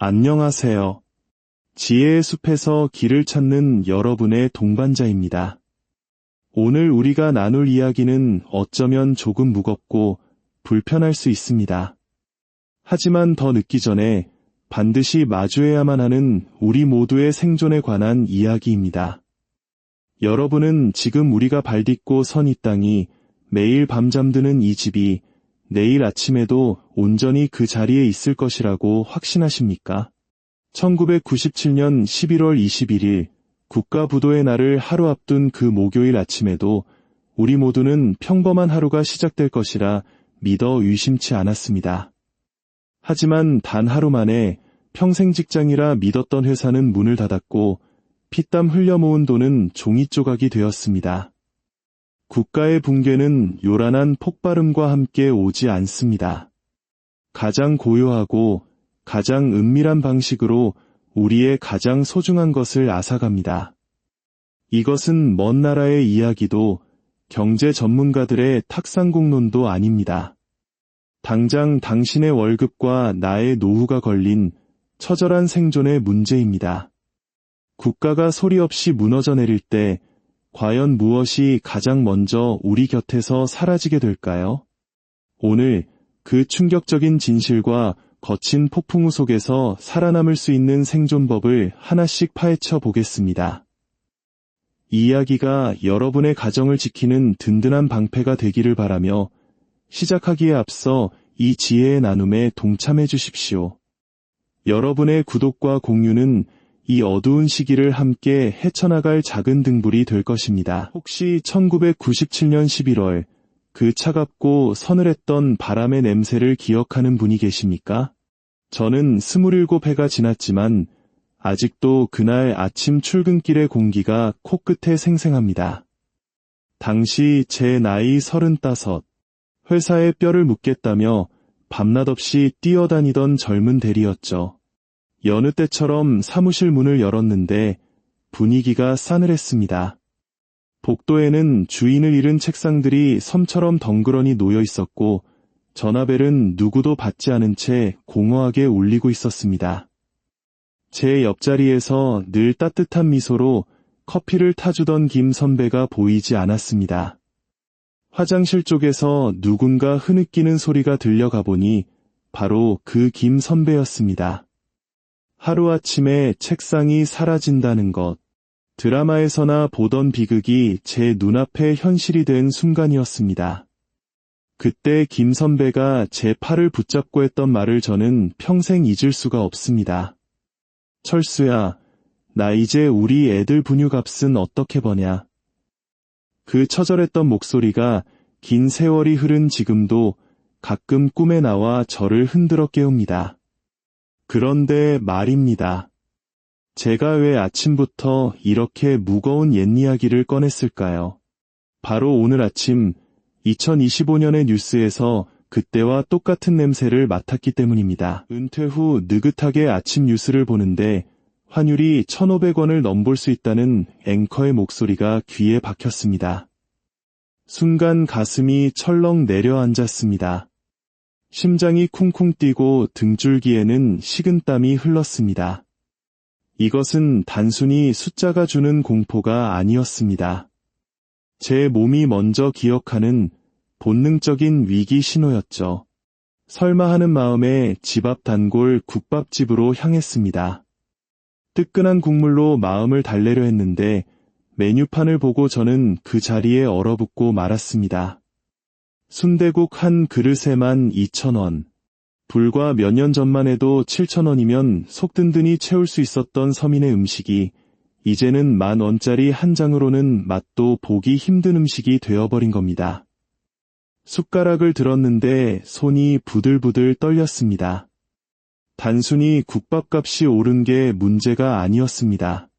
안녕하세요. 지혜의 숲에서 길을 찾는 여러분의 동반자입니다. 오늘 우리가 나눌 이야기는 어쩌면 조금 무겁고 불편할 수 있습니다. 하지만 더 늦기 전에 반드시 마주해야만 하는 우리 모두의 생존에 관한 이야기입니다. 여러분은 지금 우리가 발딛고 선 이 땅이 매일 밤 잠드는 이 집이 내일 아침에도 온전히 그 자리에 있을 것이라고 확신하십니까? 1997년 11월 21일 국가부도의 날을 하루 앞둔 그 목요일 아침에도 우리 모두는 평범한 하루가 시작될 것이라 믿어 의심치 않았습니다. 하지만 단 하루 만에 평생 직장이라 믿었던 회사는 문을 닫았고 피땀 흘려 모은 돈은 종이 조각이 되었습니다. 국가의 붕괴는 요란한 폭발음과 함께 오지 않습니다. 가장 고요하고 가장 은밀한 방식으로 우리의 가장 소중한 것을 앗아갑니다. 이것은 먼 나라의 이야기도 경제 전문가들의 탁상공론도 아닙니다. 당장 당신의 월급과 나의 노후가 걸린 처절한 생존의 문제입니다. 국가가 소리 없이 무너져 내릴 때 과연 무엇이 가장 먼저 우리 곁에서 사라지게 될까요? 오늘 그 충격적인 진실과 거친 폭풍우 속에서 살아남을 수 있는 생존법을 하나씩 파헤쳐 보겠습니다. 이 이야기가 여러분의 가정을 지키는 든든한 방패가 되기를 바라며 시작하기에 앞서 이 지혜의 나눔에 동참해 주십시오. 여러분의 구독과 공유는 이 어두운 시기를 함께 헤쳐나갈 작은 등불이 될 것입니다. 혹시 1997년 11월 그 차갑고 서늘했던 바람의 냄새를 기억하는 분이 계십니까? 저는 27해가 지났지만 아직도 그날 아침 출근길의 공기가 코끝에 생생합니다. 당시 제 나이 35, 회사에 뼈를 묻겠다며 밤낮 없이 뛰어다니던 젊은 대리였죠. 여느 때처럼 사무실 문을 열었는데 분위기가 싸늘했습니다. 복도에는 주인을 잃은 책상들이 섬처럼 덩그러니 놓여 있었고 전화벨은 누구도 받지 않은 채 공허하게 울리고 있었습니다. 제 옆자리에서 늘 따뜻한 미소로 커피를 타주던 김 선배가 보이지 않았습니다. 화장실 쪽에서 누군가 흐느끼는 소리가 들려가 보니 바로 그 김 선배였습니다. 하루아침에 책상이 사라진다는 것. 드라마에서나 보던 비극이 제 눈앞에 현실이 된 순간이었습니다. 그때 김 선배가 제 팔을 붙잡고 했던 말을 저는 평생 잊을 수가 없습니다. 철수야, 나 이제 우리 애들 분유값은 어떻게 버냐? 그 처절했던 목소리가 긴 세월이 흐른 지금도 가끔 꿈에 나와 저를 흔들어 깨웁니다. 그런데 말입니다. 제가 왜 아침부터 이렇게 무거운 옛 이야기를 꺼냈을까요? 바로 오늘 아침 2025년의 뉴스에서 그때와 똑같은 냄새를 맡았기 때문입니다. 은퇴 후 느긋하게 아침 뉴스를 보는데 환율이 1,500원을 넘볼 수 있다는 앵커의 목소리가 귀에 박혔습니다. 순간 가슴이 철렁 내려앉았습니다. 심장이 쿵쿵 뛰고 등줄기에는 식은땀이 흘렀습니다. 이것은 단순히 숫자가 주는 공포가 아니었습니다. 제 몸이 먼저 기억하는 본능적인 위기 신호였죠. 설마 하는 마음에 집 앞 단골 국밥집으로 향했습니다. 뜨끈한 국물로 마음을 달래려 했는데 메뉴판을 보고 저는 그 자리에 얼어붙고 말았습니다. 순대국 한 그릇에만 2천원. 불과 몇 년 전만 해도 7천원이면 속 든든히 채울 수 있었던 서민의 음식이 이제는 만 원짜리 한 장으로는 맛도 보기 힘든 음식이 되어버린 겁니다. 숟가락을 들었는데 손이 부들부들 떨렸습니다. 단순히 국밥값이 오른 게 문제가 아니었습니다.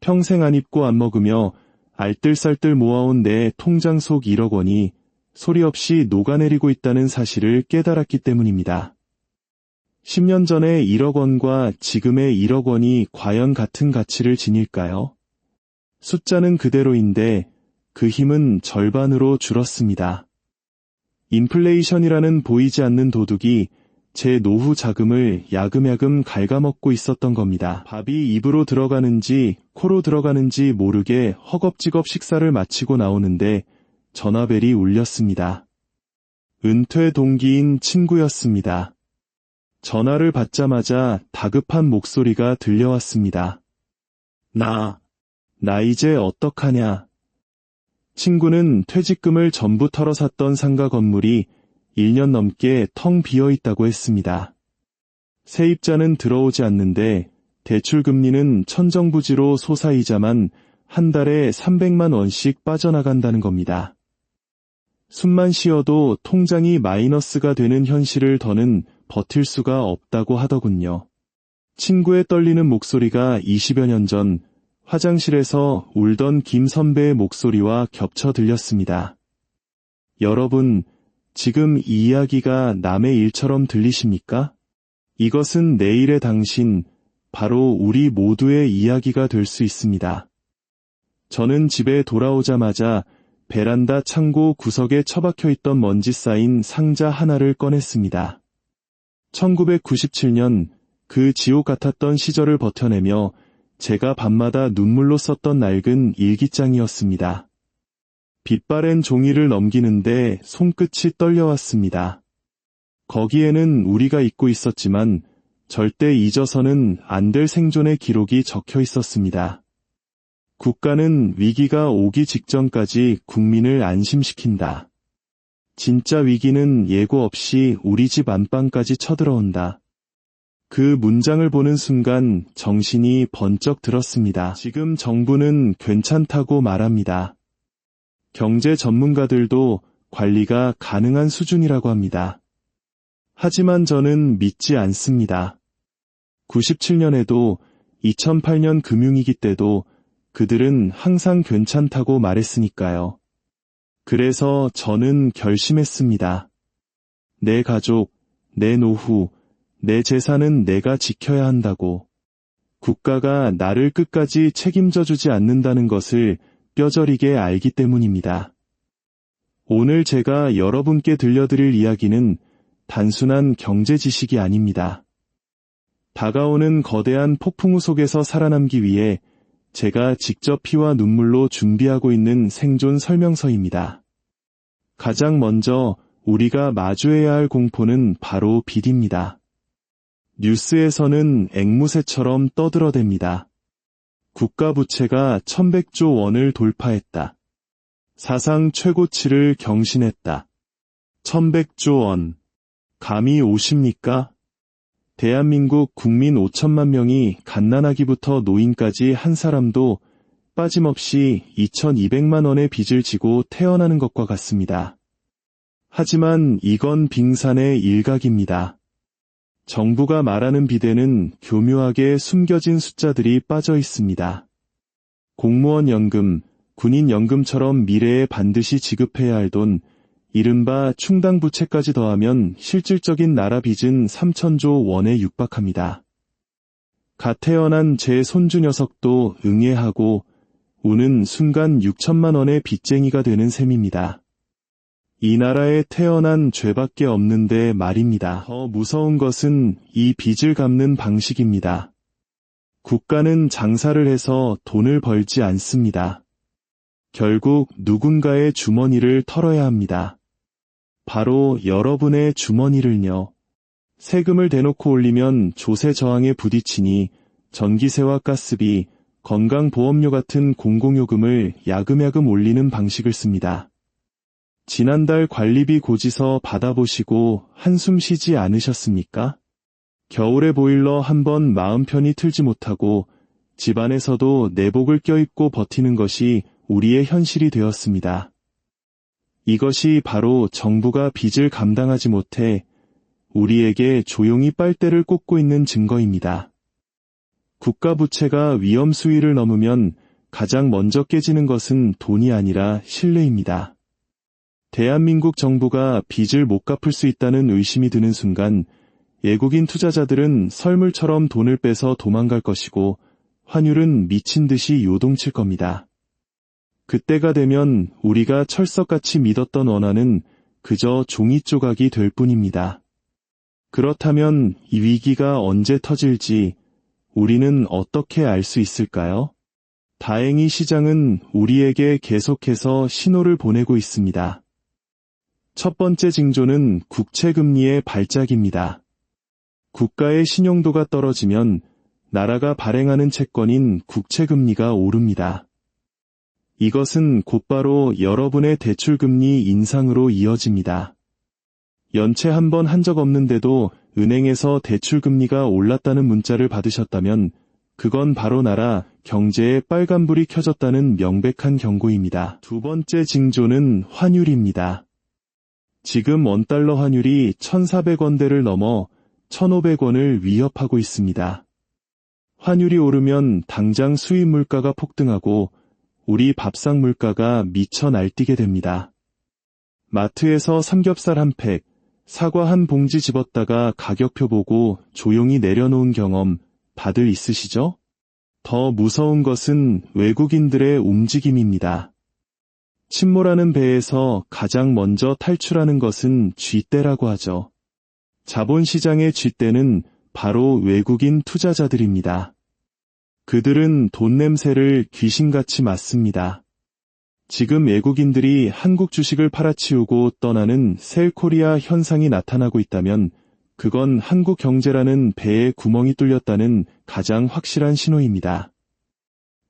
평생 안 입고 안 먹으며 알뜰살뜰 모아온 내 통장 속 1억 원이 소리 없이 녹아내리고 있다는 사실을 깨달았기 때문입니다. 10년 전의 1억 원과 지금의 1억 원이 과연 같은 가치를 지닐까요? 숫자는 그대로인데 그 힘은 절반으로 줄었습니다. 인플레이션이라는 보이지 않는 도둑이 제 노후 자금을 야금야금 갉아먹고 있었던 겁니다. 밥이 입으로 들어가는지 코로 들어가는지 모르게 허겁지겁 식사를 마치고 나오는데 전화벨이 울렸습니다. 은퇴 동기인 친구였습니다. 전화를 받자마자 다급한 목소리가 들려왔습니다. 나, 나 이제 어떡하냐. 친구는 퇴직금을 전부 털어 샀던 상가 건물이 1년 넘게 텅 비어 있다고 했습니다. 세입자는 들어오지 않는데 대출 금리는 천정부지로 소사이자만 한 달에 300만 원씩 빠져나간다는 겁니다. 숨만 쉬어도 통장이 마이너스가 되는 현실을 더는 버틸 수가 없다고 하더군요. 친구의 떨리는 목소리가 20여 년 전 화장실에서 울던 김 선배의 목소리와 겹쳐 들렸습니다. 여러분, 지금 이 이야기가 남의 일처럼 들리십니까? 이것은 내일의 당신, 바로 우리 모두의 이야기가 될 수 있습니다. 저는 집에 돌아오자마자 베란다 창고 구석에 처박혀 있던 먼지 쌓인 상자 하나를 꺼냈습니다. 1997년 그 지옥 같았던 시절을 버텨내며 제가 밤마다 눈물로 썼던 낡은 일기장이었습니다. 빛바랜 종이를 넘기는데 손끝이 떨려왔습니다. 거기에는 우리가 잊고 있었지만 절대 잊어서는 안 될 생존의 기록이 적혀 있었습니다. 국가는 위기가 오기 직전까지 국민을 안심시킨다. 진짜 위기는 예고 없이 우리 집 안방까지 쳐들어온다. 그 문장을 보는 순간 정신이 번쩍 들었습니다. 지금 정부는 괜찮다고 말합니다. 경제 전문가들도 관리가 가능한 수준이라고 합니다. 하지만 저는 믿지 않습니다. 97년에도 2008년 금융위기 때도 그들은 항상 괜찮다고 말했으니까요. 그래서 저는 결심했습니다. 내 가족, 내 노후, 내 재산은 내가 지켜야 한다고. 국가가 나를 끝까지 책임져 주지 않는다는 것을 뼈저리게 알기 때문입니다. 오늘 제가 여러분께 들려드릴 이야기는 단순한 경제 지식이 아닙니다. 다가오는 거대한 폭풍우 속에서 살아남기 위해 제가 직접 피와 눈물로 준비하고 있는 생존 설명서입니다. 가장 먼저 우리가 마주해야 할 공포는 바로 빚입니다. 뉴스에서는 앵무새처럼 떠들어댑니다. 국가 부채가 1100조 원을 돌파했다. 사상 최고치를 경신했다. 1100조 원. 감이 오십니까? 대한민국 국민 5천만 명이 갓난아기부터 노인까지 한 사람도 빠짐없이 2,200만 원의 빚을 지고 태어나는 것과 같습니다. 하지만 이건 빙산의 일각입니다. 정부가 말하는 비대는 교묘하게 숨겨진 숫자들이 빠져 있습니다. 공무원 연금, 군인 연금처럼 미래에 반드시 지급해야 할 돈, 이른바 충당 부채까지 더하면 실질적인 나라 빚은 3천조 원에 육박합니다. 갓 태어난 제 손주 녀석도 응애하고 우는 순간 6천만 원의 빚쟁이가 되는 셈입니다. 이 나라에 태어난 죄밖에 없는데 말입니다. 더 무서운 것은 이 빚을 갚는 방식입니다. 국가는 장사를 해서 돈을 벌지 않습니다. 결국 누군가의 주머니를 털어야 합니다. 바로 여러분의 주머니를요. 세금을 대놓고 올리면 조세 저항에 부딪히니 전기세와 가스비, 건강보험료 같은 공공요금을 야금야금 올리는 방식을 씁니다. 지난달 관리비 고지서 받아보시고 한숨 쉬지 않으셨습니까? 겨울에 보일러 한번 마음 편히 틀지 못하고 집안에서도 내복을 껴입고 버티는 것이 우리의 현실이 되었습니다. 이것이 바로 정부가 빚을 감당하지 못해 우리에게 조용히 빨대를 꽂고 있는 증거입니다. 국가 부채가 위험 수위를 넘으면 가장 먼저 깨지는 것은 돈이 아니라 신뢰입니다. 대한민국 정부가 빚을 못 갚을 수 있다는 의심이 드는 순간 외국인 투자자들은 설물처럼 돈을 빼서 도망갈 것이고 환율은 미친 듯이 요동칠 겁니다. 그때가 되면 우리가 철석같이 믿었던 원화는 그저 종이 조각이 될 뿐입니다. 그렇다면 이 위기가 언제 터질지 우리는 어떻게 알 수 있을까요? 다행히 시장은 우리에게 계속해서 신호를 보내고 있습니다. 첫 번째 징조는 국채금리의 발작입니다. 국가의 신용도가 떨어지면 나라가 발행하는 채권인 국채금리가 오릅니다. 이것은 곧바로 여러분의 대출금리 인상으로 이어집니다. 연체 한 번 한 적 없는데도 은행에서 대출금리가 올랐다는 문자를 받으셨다면 그건 바로 나라 경제에 빨간불이 켜졌다는 명백한 경고입니다. 두 번째 징조는 환율입니다. 지금 원달러 환율이 1,400원대를 넘어 1,500원을 위협하고 있습니다. 환율이 오르면 당장 수입 물가가 폭등하고 우리 밥상 물가가 미쳐 날뛰게 됩니다. 마트에서 삼겹살 한 팩, 사과 한 봉지 집었다가 가격표 보고 조용히 내려놓은 경험 다들 있으시죠? 더 무서운 것은 외국인들의 움직임입니다. 침몰하는 배에서 가장 먼저 탈출하는 것은 쥐떼라고 하죠. 자본시장의 쥐떼는 바로 외국인 투자자들입니다. 그들은 돈 냄새를 귀신같이 맡습니다. 지금 외국인들이 한국 주식을 팔아치우고 떠나는 셀코리아 현상이 나타나고 있다면 그건 한국 경제라는 배에 구멍이 뚫렸다는 가장 확실한 신호입니다.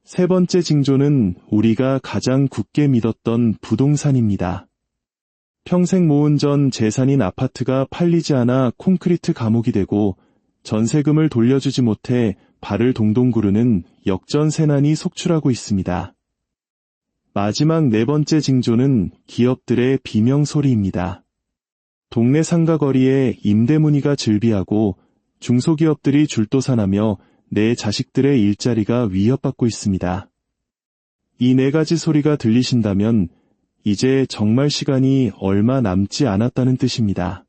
세 번째 징조는 우리가 가장 굳게 믿었던 부동산입니다. 평생 모은 전 재산인 아파트가 팔리지 않아 콘크리트 감옥이 되고 전세금을 돌려주지 못해 발을 동동 구르는 역전세난이 속출하고 있습니다. 마지막 네 번째 징조는 기업들의 비명소리입니다. 동네 상가 거리에 임대 문의가 즐비하고 중소기업들이 줄도산하며 내 자식들의 일자리가 위협받고 있습니다. 이 네 가지 소리가 들리신다면 이제 정말 시간이 얼마 남지 않았다는 뜻입니다.